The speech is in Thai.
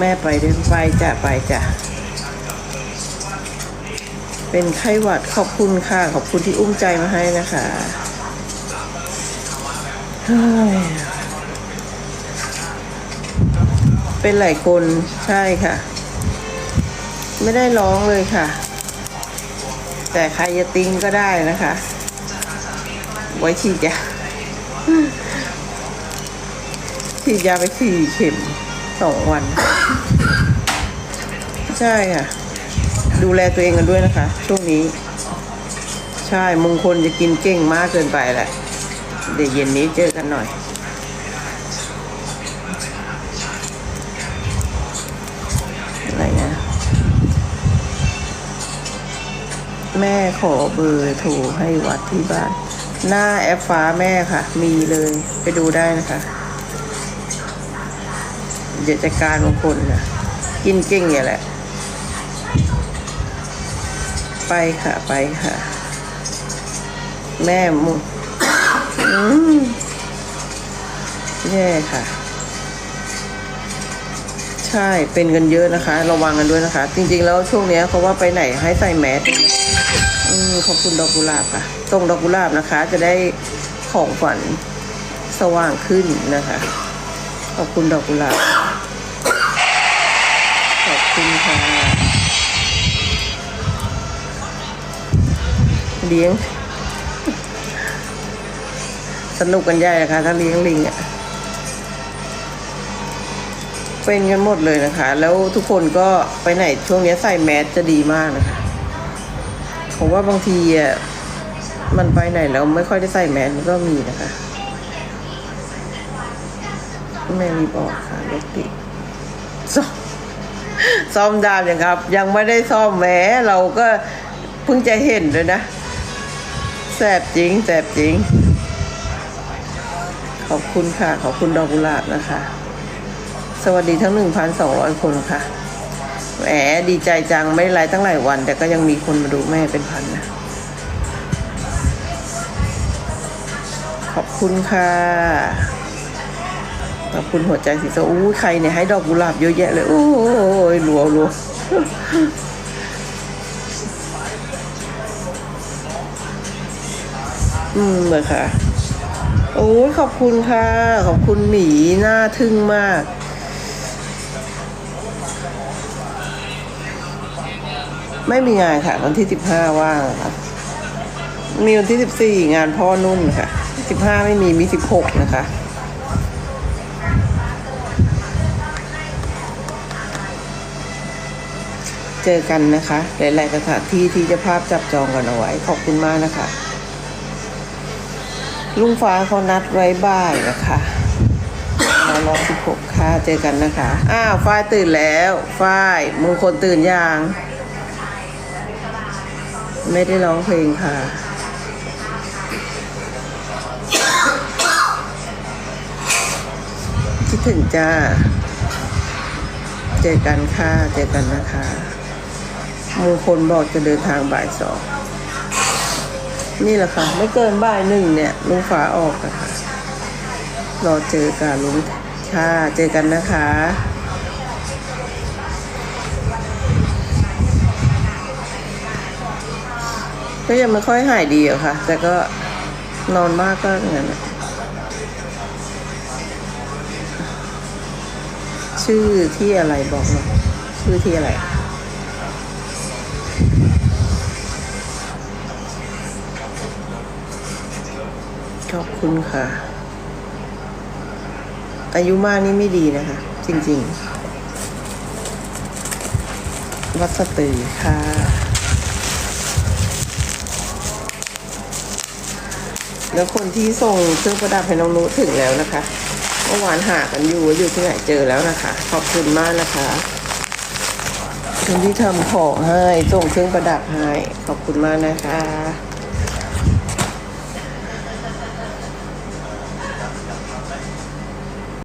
แม่ไปเดินไปจ้ะไปจ้ะเป็นไข้หวัดขอบคุณค่ะ ขอบคุณที่อุ้มใจมาให้นะคะเฮ้ยเป็นหลายคนใช่ค่ะ ไม่ได้ร้องเลยค่ะ แต่ใครจะติ้งก็ได้นะคะ ไว้ฉีดยาฉีดยาไปสี่เข็ม สองวัน ใช่ค่ะ ดูแลตัวเองกันด้วยนะคะ ช่วงนี้ ใช่มงคลจะกินเก่งมากเกินไปแหละ เดี๋ยวเย็นนี้เจอกันหน่อย อะไรนะ แม่ขอเบอร์โทรให้วัดที่บ้าน หน้าแอปฟ้าแม่ค่ะ มีเลยไปดูได้นะคะ เจัดการมงคลนะกินเก่งเนี่ยแหละ ไปค่ะไปค่ะ แม่มุอืมแย่ค่ะ ใช่เป็นกันเยอะนะคะ ระวังกันด้วยนะคะ จริง ๆ แล้วช่วงเนี้ยเขาว่าไปไหนให้ใส่แมสอืมขอบคุณดอกกุหลาบค่ะส่งดอกกุหลาบนะคะ จะได้ของฝันสว่างขึ้นนะคะ ขอบคุณดอกกุหลาบ ค่ะเลี้ยง สนุกกันใหญ่นะคะถ้าเลี้ยงลิงอะ่ะเป็นกันหมดเลยนะคะ แล้วทุกคนก็ไปไหนช่วงนี้ใส่แมสจะดีมากนะคะผมว่าบางทีอะมันไปไหนแล้วไม่ค่อยได้ใส่แมสมันก็มีนะคะแม่รีบออกค่ะรถติดซ่อม ซ่อมดามยังครับ ยังไม่ได้ซ่อมแหมเราก็เพิ่งจะเห็นเลยนะแสบจริงแสบจริง ขอบคุณค่ะ ขอบคุณดอกกุหลาบนะคะ สวัสดีทั้ง 1,200 คนค่ะแหมดีใจจังไม่ได้ไลฟ์ตั้งหลายวัน แต่ก็ยังมีคนมาดูแม่เป็นพันนะ ขอบคุณค่ะ ขอบคุณหัวใจสีส้มอู้ใครเนี่ยให้ดอกกุหลาบเยอะแยะเลยโอ้ยรัวรัวอืมเลยค่ะ โอ้ยขอบคุณค่ะ ขอบคุณหมีน่าทึ่งมากไม่มีงานค่ะ วันที่สิบห้าว่างค่ะมีวันที่สิบสี่งานพ่อนุ่นค่ะสิบห้าไม่มีมีสิบหกนะคะ เจอกันนะคะ หลาย ๆ สถานที่ที่จะภาพจับจองกันเอาไว้ ขอบคุณมากนะคะ ลุงฟ้าเขานัดไว้บ่ายนะคะเรารอสิบหกค่ะ เจอกันนะคะ อ้าวฝ้ายตื่นแล้วฝ้ายมงคลตื่นยัง ไม่ได้ร้องเพลงค่ะคิดถึงจ้า เจอกันค่ะ เจอกันนะคะ มงคลบอกจะเดินทางบ่ายสองนี่แหละค่ะ ไม่เกินบ่ายหนึ่งเนี่ยลุงฟ้าออกนะคะรอเจอกันลุงค่ะเจอกันนะคะก็ยังไม่ค่อยหายดีอะค่ะ แต่ก็นอนมากก็อย่างนั้นชื่อที่อะไรบอกหน่อยชื่อที่อะไร ขอบคุณค่ะ อายุมากนี่ไม่ดีนะคะ จริง ๆ วัดสตือค่ะแล้วคนที่ส่งเครื่องประดับให้น้องนุถึงแล้วนะคะเมื่อวานหากันอยู่อยู่ที่ไหนเจอแล้วนะคะ ขอบคุณมากนะคะคนที่ทำของให้ส่งเครื่องประดับให้ขอบคุณมากนะคะ